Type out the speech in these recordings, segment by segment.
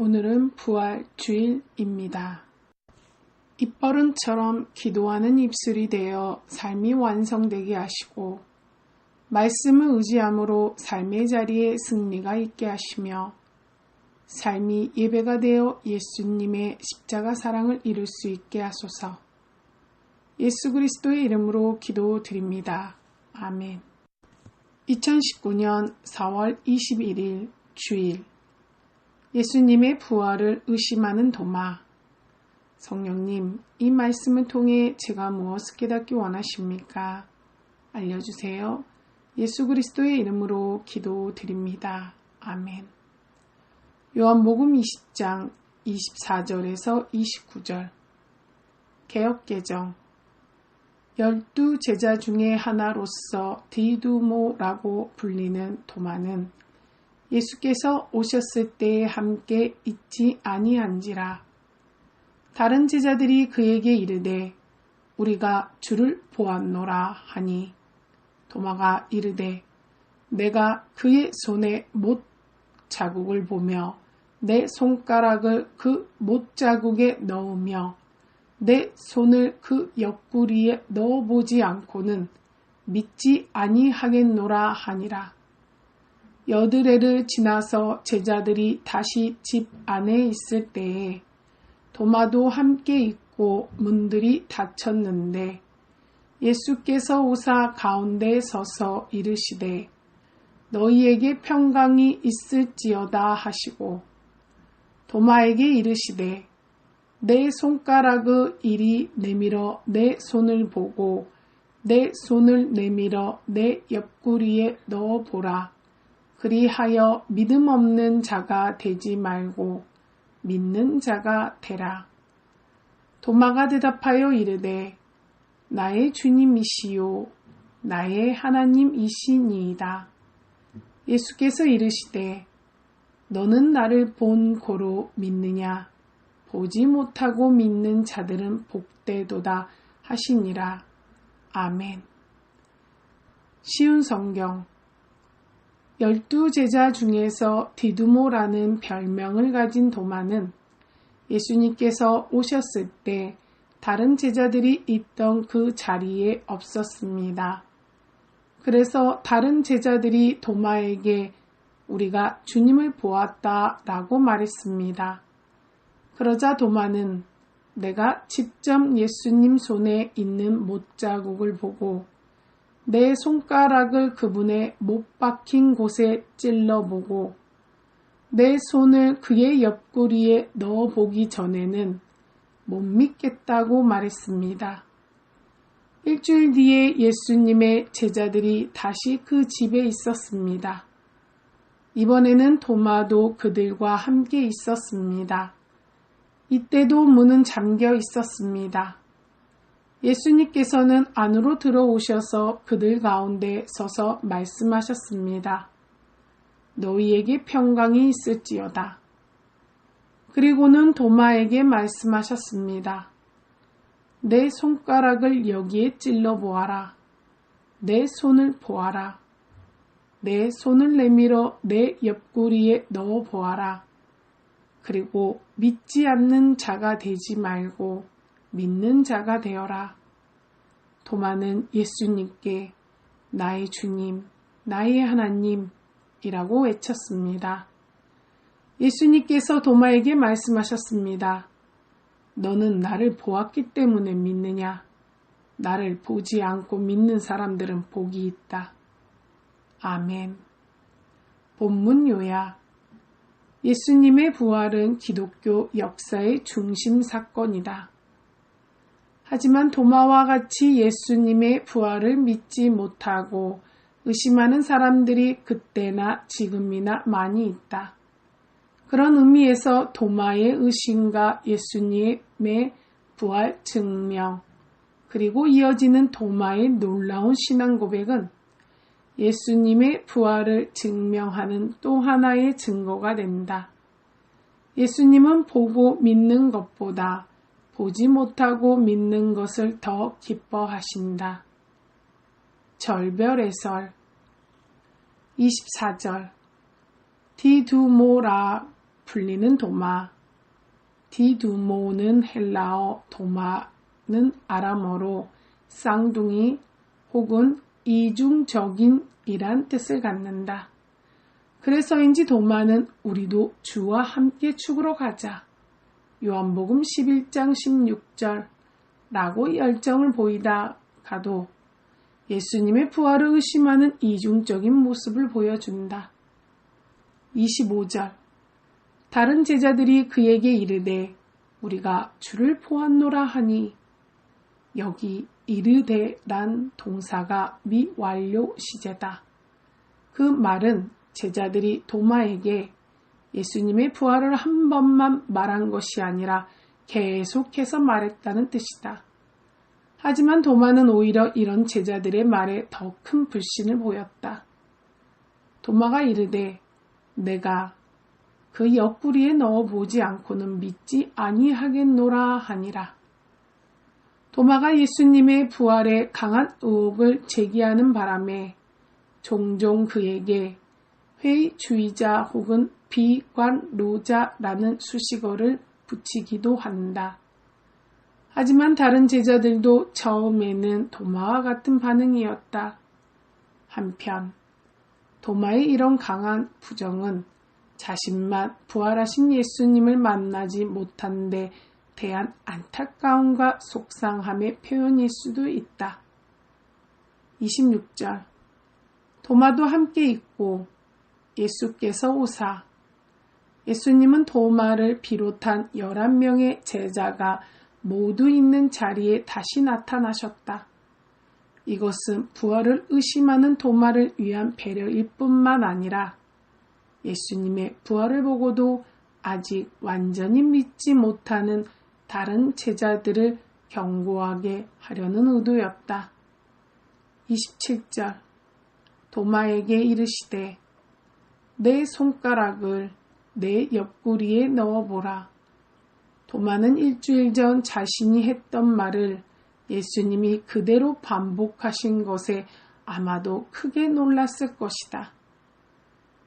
오늘은 부활 주일입니다. 입버릇처럼 기도하는 입술이 되어 삶이 완성되게 하시고 말씀을 의지함으로 삶의 자리에 승리가 있게 하시며 삶이 예배가 되어 예수님의 십자가 사랑을 이룰 수 있게 하소서. 예수 그리스도의 이름으로 기도드립니다. 아멘. 2019년 4월 21일 주일 예수님의 부활을 의심하는 도마 성령님, 이 말씀을 통해 제가 무엇을 깨닫기 원하십니까? 알려주세요. 예수 그리스도의 이름으로 기도드립니다. 아멘. 요한복음 20장 24절에서 29절 개혁개정 열두 제자 중의 하나로서 디두모라고 불리는 도마는 예수께서 오셨을 때에 함께 있지 아니한지라 다른 제자들이 그에게 이르되 우리가 주를 보았노라 하니 도마가 이르되 내가 그의 손에 못 자국을 보며 내 손가락을 그 못 자국에 넣으며 내 손을 그 옆구리에 넣어보지 않고는 믿지 아니하겠노라 하니라. 여드레를 지나서 제자들이 다시 집 안에 있을 때에 도마도 함께 있고 문들이 닫혔는데 예수께서 오사 가운데 서서 이르시되 너희에게 평강이 있을지어다 하시고 도마에게 이르시되 내 손가락을 이리 내밀어 내 손을 보고 내 손을 내밀어 내 옆구리에 넣어 보라. 그리하여 믿음 없는 자가 되지 말고 믿는 자가 되라. 도마가 대답하여 이르되 나의 주님이시요 나의 하나님이시니이다. 예수께서 이르시되 너는 나를 본 고로 믿느냐 보지 못하고 믿는 자들은 복되도다 하시니라. 아멘. 쉬운 성경 열두 제자 중에서 디두모라는 별명을 가진 도마는 예수님께서 오셨을 때 다른 제자들이 있던 그 자리에 없었습니다. 그래서 다른 제자들이 도마에게 우리가 주님을 보았다 라고 말했습니다. 그러자 도마는 내가 직접 예수님 손에 있는 못자국을 보고 내 손가락을 그분의 못 박힌 곳에 찔러보고 내 손을 그의 옆구리에 넣어보기 전에는 못 믿겠다고 말했습니다. 일주일 뒤에 예수님의 제자들이 다시 그 집에 있었습니다. 이번에는 도마도 그들과 함께 있었습니다. 이때도 문은 잠겨 있었습니다. 예수님께서는 안으로 들어오셔서 그들 가운데 서서 말씀하셨습니다. 너희에게 평강이 있을지어다. 그리고는 도마에게 말씀하셨습니다. 내 손가락을 여기에 찔러 보아라. 내 손을 보아라. 내 손을 내밀어 내 옆구리에 넣어 보아라. 그리고 믿지 않는 자가 되지 말고 믿는 자가 되어라. 도마는 예수님께 나의 주님, 나의 하나님이라고 외쳤습니다. 예수님께서 도마에게 말씀하셨습니다. 너는 나를 보았기 때문에 믿느냐? 나를 보지 않고 믿는 사람들은 복이 있다. 아멘. 본문 요약. 예수님의 부활은 기독교 역사의 중심 사건이다. 하지만 도마와 같이 예수님의 부활을 믿지 못하고 의심하는 사람들이 그때나 지금이나 많이 있다. 그런 의미에서 도마의 의심과 예수님의 부활 증명, 그리고 이어지는 도마의 놀라운 신앙 고백은 예수님의 부활을 증명하는 또 하나의 증거가 된다. 예수님은 보고 믿는 것보다 보지 못하고 믿는 것을 더 기뻐하신다. 절별의 설 24절 디두모라 불리는 도마, 디두모는 헬라어, 도마는 아람어로 쌍둥이 혹은 이중적인이란 뜻을 갖는다. 그래서인지 도마는 우리도 주와 함께 죽으러 가자. 요한복음 11장 16절 라고 열정을 보이다 가도 예수님의 부활을 의심하는 이중적인 모습을 보여준다. 25절 다른 제자들이 그에게 이르되 우리가 주를 보았노라 하니 여기 이르되란 동사가 미완료 시제다. 그 말은 제자들이 도마에게 예수님의 부활을 한 번만 말한 것이 아니라 계속해서 말했다는 뜻이다. 하지만 도마는 오히려 이런 제자들의 말에 더 큰 불신을 보였다. 도마가 이르되 내가 그 옆구리에 넣어 보지 않고는 믿지 아니하겠노라 하니라. 도마가 예수님의 부활에 강한 의혹을 제기하는 바람에 종종 그에게 회의주의자 혹은 비관로자라는 수식어를 붙이기도 한다. 하지만 다른 제자들도 처음에는 도마와 같은 반응이었다. 한편 도마의 이런 강한 부정은 자신만 부활하신 예수님을 만나지 못한 데 대한 안타까움과 속상함의 표현일 수도 있다. 26절 도마도 함께 있고 예수께서 오사 예수님은 도마를 비롯한 11명의 제자가 모두 있는 자리에 다시 나타나셨다. 이것은 부활을 의심하는 도마를 위한 배려일 뿐만 아니라 예수님의 부활을 보고도 아직 완전히 믿지 못하는 다른 제자들을 경고하게 하려는 의도였다. 27절 도마에게 이르시되 내 손가락을 내 옆구리에 넣어보라. 도마는 일주일 전 자신이 했던 말을 예수님이 그대로 반복하신 것에 아마도 크게 놀랐을 것이다.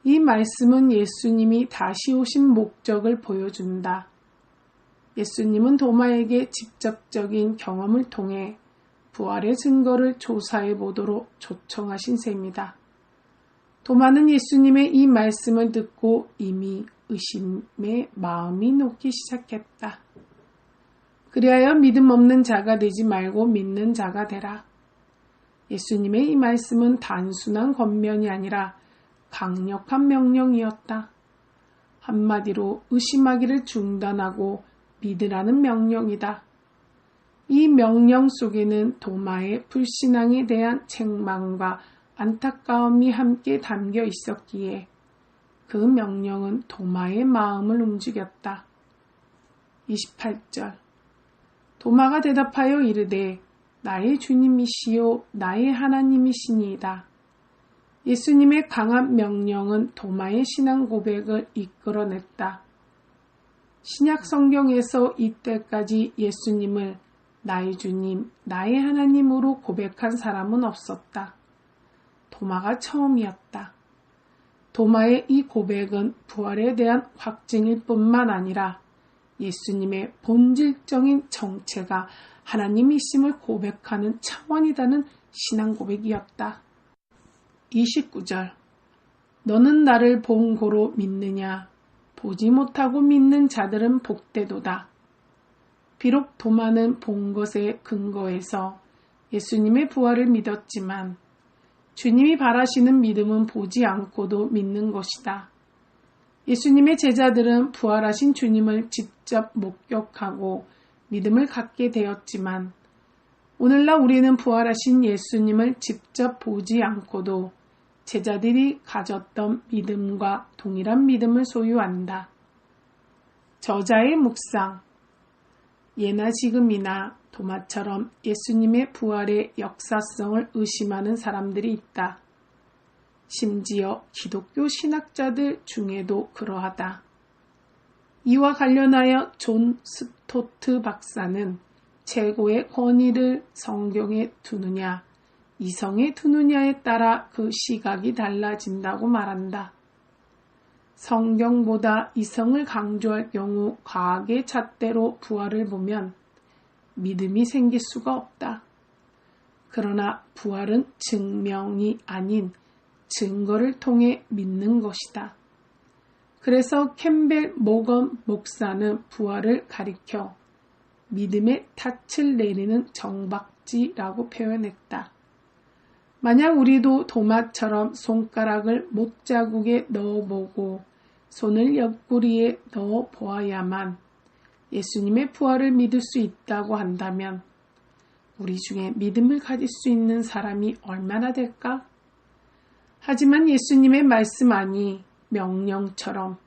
이 말씀은 예수님이 다시 오신 목적을 보여준다. 예수님은 도마에게 직접적인 경험을 통해 부활의 증거를 조사해 보도록 초청하신 셈이다. 도마는 예수님의 이 말씀을 듣고 이미 의심의 마음이 녹기 시작했다. 그리하여 믿음 없는 자가 되지 말고 믿는 자가 되라. 예수님의 이 말씀은 단순한 권면이 아니라 강력한 명령이었다. 한마디로 의심하기를 중단하고 믿으라는 명령이다. 이 명령 속에는 도마의 불신앙에 대한 책망과 안타까움이 함께 담겨 있었기에 그 명령은 도마의 마음을 움직였다. 28절 도마가 대답하여 이르되 나의 주님이시요 나의 하나님이시니이다. 예수님의 강한 명령은 도마의 신앙 고백을 이끌어냈다. 신약 성경에서 이때까지 예수님을 나의 주님, 나의 하나님으로 고백한 사람은 없었다. 도마가 처음이었다. 도마의 이 고백은 부활에 대한 확증일 뿐만 아니라 예수님의 본질적인 정체가 하나님이심을 고백하는 차원이다는 신앙 고백이었다. 29절 너는 나를 본 고로 믿느냐? 보지 못하고 믿는 자들은 복되도다. 비록 도마는 본 것에 근거해서 예수님의 부활을 믿었지만 주님이 바라시는 믿음은 보지 않고도 믿는 것이다. 예수님의 제자들은 부활하신 주님을 직접 목격하고 믿음을 갖게 되었지만 오늘날 우리는 부활하신 예수님을 직접 보지 않고도 제자들이 가졌던 믿음과 동일한 믿음을 소유한다. 저자의 묵상 예나 지금이나 도마처럼 예수님의 부활의 역사성을 의심하는 사람들이 있다. 심지어 기독교 신학자들 중에도 그러하다. 이와 관련하여 존 스토트 박사는 최고의 권위를 성경에 두느냐, 이성에 두느냐에 따라 그 시각이 달라진다고 말한다. 성경보다 이성을 강조할 경우 과학의 잣대로 부활을 보면 믿음이 생길 수가 없다. 그러나 부활은 증명이 아닌 증거를 통해 믿는 것이다. 그래서 캠벨 모건 목사는 부활을 가리켜 믿음의 닻을 내리는 정박지라고 표현했다. 만약 우리도 도마처럼 손가락을 못자국에 넣어보고 손을 옆구리에 넣어 보아야만 예수님의 부활을 믿을 수 있다고 한다면 우리 중에 믿음을 가질 수 있는 사람이 얼마나 될까? 하지만 예수님의 말씀 아니 명령처럼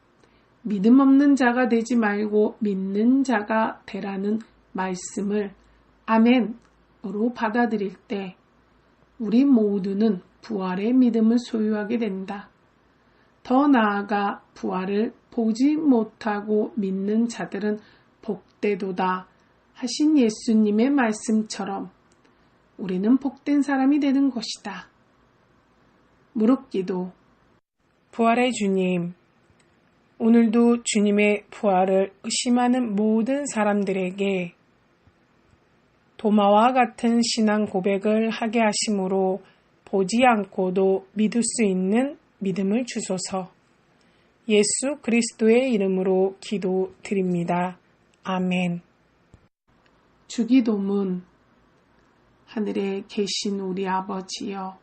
믿음 없는 자가 되지 말고 믿는 자가 되라는 말씀을 아멘으로 받아들일 때 우리 모두는 부활의 믿음을 소유하게 된다. 더 나아가 부활을 보지 못하고 믿는 자들은 복되도다 하신 예수님의 말씀처럼 우리는 복된 사람이 되는 것이다. 무릎 기도 부활의 주님, 오늘도 주님의 부활을 의심하는 모든 사람들에게 도마와 같은 신앙 고백을 하게 하심으로 보지 않고도 믿을 수 있는 믿음을 주소서. 예수 그리스도의 이름으로 기도드립니다. 아멘. 주기도문 하늘에 계신 우리 아버지여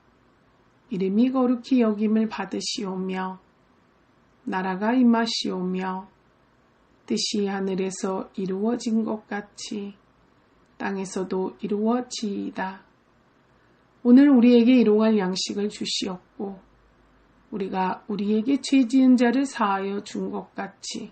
이름이 거룩히 여김을 받으시오며 나라가 임하시오며 뜻이 하늘에서 이루어진 것 같이 땅에서도 이루어지이다. 오늘 우리에게 일용할 양식을 주시었고 우리가 우리에게 죄 지은 자를 사하여 준 것 같이